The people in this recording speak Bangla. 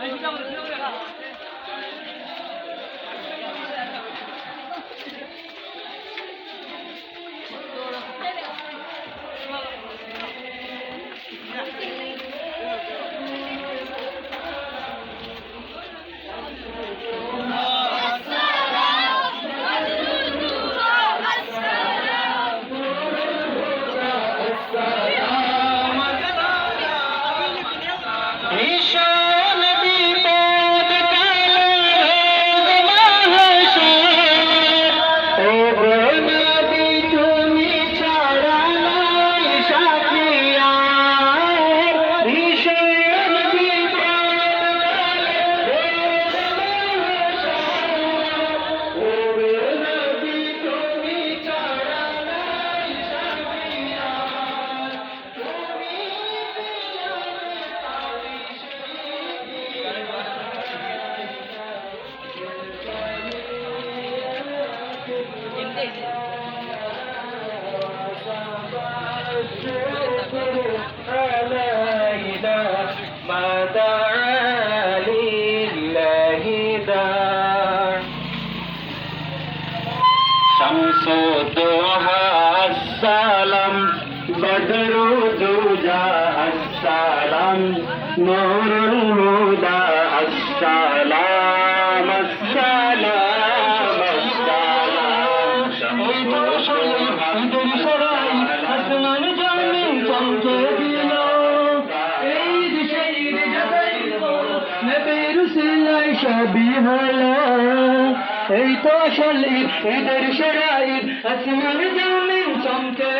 ভীষণ সালাম বদরু দুজা সালাম নূরুল আসমান জমিন চমকে দিল। এই করো নবীর সিলাই সবই হলো। এই তো আসল ঈদ ঈদের সেরা ঈদ আসমান জমিন চমকে